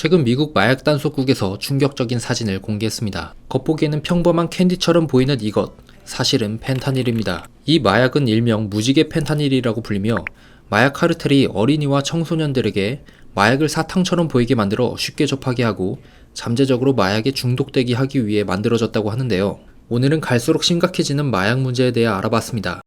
최근 미국 마약 단속국에서 충격적인 사진을 공개했습니다. 겉보기에는 평범한 캔디처럼 보이는 이것, 사실은 펜타닐입니다. 이 마약은 일명 무지개 펜타닐이라고 불리며 마약 카르텔이 어린이와 청소년들에게 마약을 사탕처럼 보이게 만들어 쉽게 접하게 하고 잠재적으로 마약에 중독되게 하기 위해 만들어졌다고 하는데요. 오늘은 갈수록 심각해지는 마약 문제에 대해 알아봤습니다.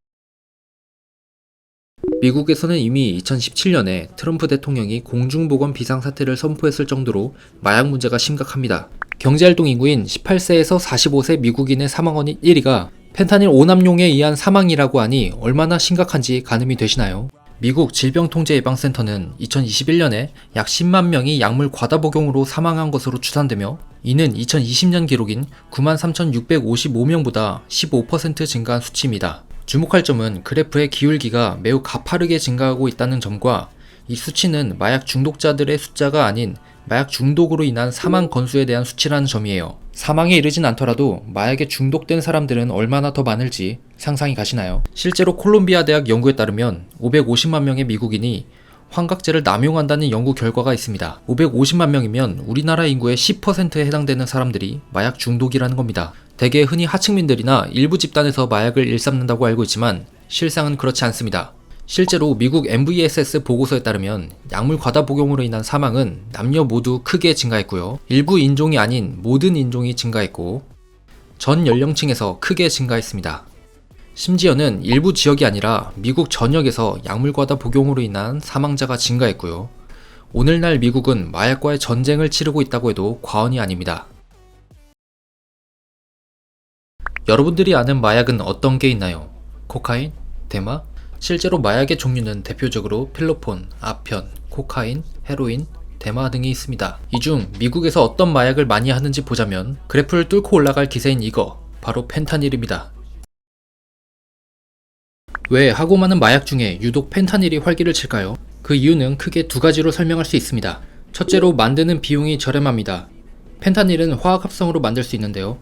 미국에서는 이미 2017년에 트럼프 대통령이 공중보건 비상사태를 선포했을 정도로 마약 문제가 심각합니다. 경제활동 인구인 18세에서 45세 미국인의 사망원인 1위가 펜타닐 오남용에 의한 사망이라고 하니 얼마나 심각한지 가늠이 되시나요? 미국 질병통제예방센터는 2021년에 약 10만 명이 약물 과다 복용으로 사망한 것으로 추산되며 이는 2020년 기록인 93,655명보다 15% 증가한 수치입니다. 주목할 점은 그래프의 기울기가 매우 가파르게 증가하고 있다는 점과 이 수치는 마약 중독자들의 숫자가 아닌 마약 중독으로 인한 사망 건수에 대한 수치라는 점이에요. 사망에 이르진 않더라도 마약에 중독된 사람들은 얼마나 더 많을지 상상이 가시나요? 실제로 콜롬비아 대학 연구에 따르면 550만 명의 미국인이 환각제를 남용한다는 연구 결과가 있습니다. 550만 명이면 우리나라 인구의 10%에 해당되는 사람들이 마약 중독이라는 겁니다. 대개 흔히 하층민들이나 일부 집단에서 마약을 일삼는다고 알고 있지만 실상은 그렇지 않습니다. 실제로 미국 MVSS 보고서에 따르면 약물 과다 복용으로 인한 사망은 남녀 모두 크게 증가했고요. 일부 인종이 아닌 모든 인종이 증가했고 전 연령층에서 크게 증가했습니다. 심지어는 일부 지역이 아니라 미국 전역에서 약물 과다 복용으로 인한 사망자가 증가했고요. 오늘날 미국은 마약과의 전쟁을 치르고 있다고 해도 과언이 아닙니다. 여러분들이 아는 마약은 어떤 게 있나요? 코카인? 대마? 실제로 마약의 종류는 대표적으로 필로폰, 아편, 코카인, 헤로인, 대마 등이 있습니다. 이 중 미국에서 어떤 마약을 많이 하는지 보자면 그래프를 뚫고 올라갈 기세인 이거 바로 펜타닐입니다. 왜 하고 많은 마약 중에 유독 펜타닐이 활기를 칠까요? 그 이유는 크게 두 가지로 설명할 수 있습니다. 첫째로 만드는 비용이 저렴합니다. 펜타닐은 화학 합성으로 만들 수 있는데요.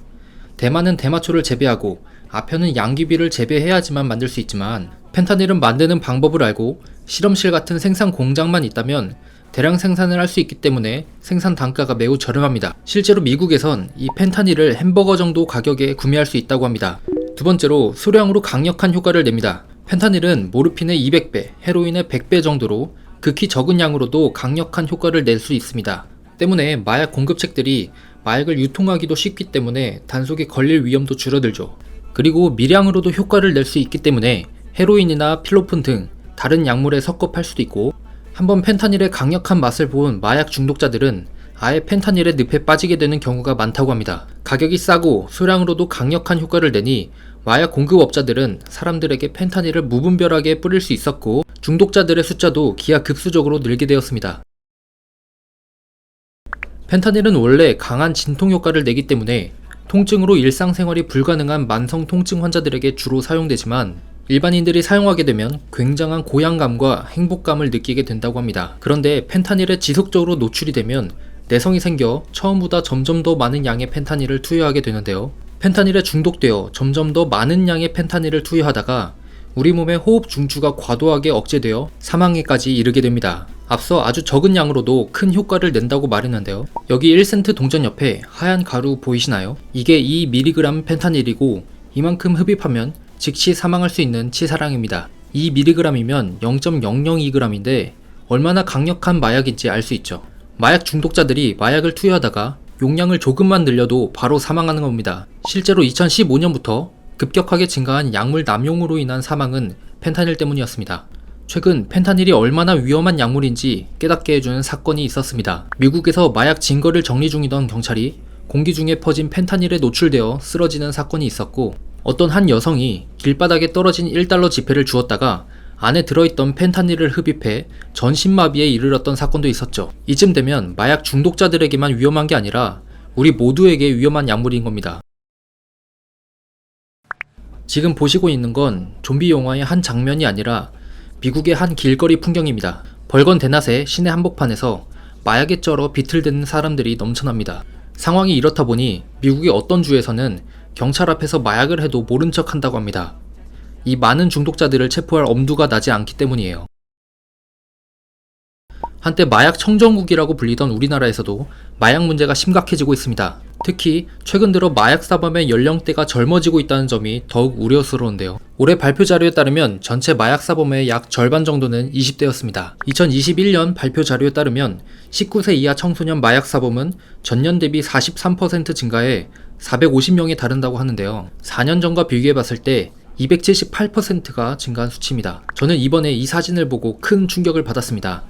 대마는 대마초를 재배하고 아편은 양귀비를 재배해야지만 만들 수 있지만 펜타닐은 만드는 방법을 알고 실험실 같은 생산 공장만 있다면 대량 생산을 할 수 있기 때문에 생산 단가가 매우 저렴합니다. 실제로 미국에선 이 펜타닐을 햄버거 정도 가격에 구매할 수 있다고 합니다. 두 번째로 수량으로 강력한 효과를 냅니다. 펜타닐은 모르핀의 200배, 헤로인의 100배 정도로 극히 적은 양으로도 강력한 효과를 낼 수 있습니다. 때문에 마약 공급책들이 마약을 유통하기도 쉽기 때문에 단속에 걸릴 위험도 줄어들죠. 그리고 미량으로도 효과를 낼 수 있기 때문에 헤로인이나 필로폰 등 다른 약물에 섞어 팔 수도 있고 한번 펜타닐의 강력한 맛을 본 마약 중독자들은 아예 펜타닐의 늪에 빠지게 되는 경우가 많다고 합니다. 가격이 싸고 수량으로도 강력한 효과를 내니 마약 공급업자들은 사람들에게 펜타닐을 무분별하게 뿌릴 수 있었고 중독자들의 숫자도 기하급수적으로 늘게 되었습니다. 펜타닐은 원래 강한 진통 효과를 내기 때문에 통증으로 일상생활이 불가능한 만성 통증 환자들에게 주로 사용되지만 일반인들이 사용하게 되면 굉장한 고양감과 행복감을 느끼게 된다고 합니다. 그런데 펜타닐에 지속적으로 노출이 되면 내성이 생겨 처음보다 점점 더 많은 양의 펜타닐을 투여하게 되는데요. 펜타닐에 중독되어 점점 더 많은 양의 펜타닐을 투여하다가 우리 몸의 호흡 중추가 과도하게 억제되어 사망에까지 이르게 됩니다. 앞서 아주 적은 양으로도 큰 효과를 낸다고 말했는데요. 여기 1센트 동전 옆에 하얀 가루 보이시나요? 이게 2mg 펜타닐이고 이만큼 흡입하면 즉시 사망할 수 있는 치사량입니다. 2mg이면 0.002g인데 얼마나 강력한 마약인지 알 수 있죠. 마약 중독자들이 마약을 투여하다가 용량을 조금만 늘려도 바로 사망하는 겁니다. 실제로 2015년부터 급격하게 증가한 약물 남용으로 인한 사망은 펜타닐 때문이었습니다. 최근 펜타닐이 얼마나 위험한 약물인지 깨닫게 해주는 사건이 있었습니다. 미국에서 마약 증거를 정리 중이던 경찰이 공기 중에 퍼진 펜타닐에 노출되어 쓰러지는 사건이 있었고 어떤 한 여성이 길바닥에 떨어진 1달러 지폐를 주었다가 안에 들어있던 펜타닐을 흡입해 전신마비에 이르렀던 사건도 있었죠. 이쯤 되면 마약 중독자들에게만 위험한 게 아니라 우리 모두에게 위험한 약물인 겁니다. 지금 보시고 있는 건 좀비 영화의 한 장면이 아니라 미국의 한 길거리 풍경입니다. 벌건 대낮에 시내 한복판에서 마약에 쩔어 비틀대는 사람들이 넘쳐납니다. 상황이 이렇다 보니 미국의 어떤 주에서는 경찰 앞에서 마약을 해도 모른 척 한다고 합니다. 이 많은 중독자들을 체포할 엄두가 나지 않기 때문이에요. 한때 마약 청정국이라고 불리던 우리나라에서도 마약 문제가 심각해지고 있습니다. 특히 최근 들어 마약 사범의 연령대가 젊어지고 있다는 점이 더욱 우려스러운데요. 올해 발표 자료에 따르면 전체 마약 사범의 약 절반 정도는 20대였습니다. 2021년 발표 자료에 따르면 19세 이하 청소년 마약 사범은 전년 대비 43% 증가해 450명에 달한다고 하는데요. 4년 전과 비교해 봤을 때 278%가 증가한 수치입니다. 저는 이번에 이 사진을 보고 큰 충격을 받았습니다.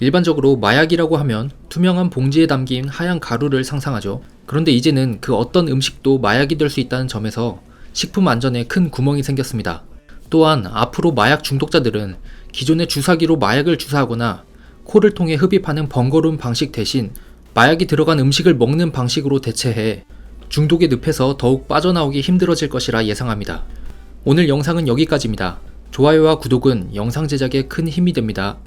일반적으로 마약이라고 하면 투명한 봉지에 담긴 하얀 가루를 상상하죠. 그런데 이제는 그 어떤 음식도 마약이 될 수 있다는 점에서 식품 안전에 큰 구멍이 생겼습니다. 또한 앞으로 마약 중독자들은 기존의 주사기로 마약을 주사하거나 코를 통해 흡입하는 번거로운 방식 대신 마약이 들어간 음식을 먹는 방식으로 대체해 중독의 늪에서 더욱 빠져나오기 힘들어질 것이라 예상합니다. 오늘 영상은 여기까지입니다. 좋아요와 구독은 영상 제작에 큰 힘이 됩니다.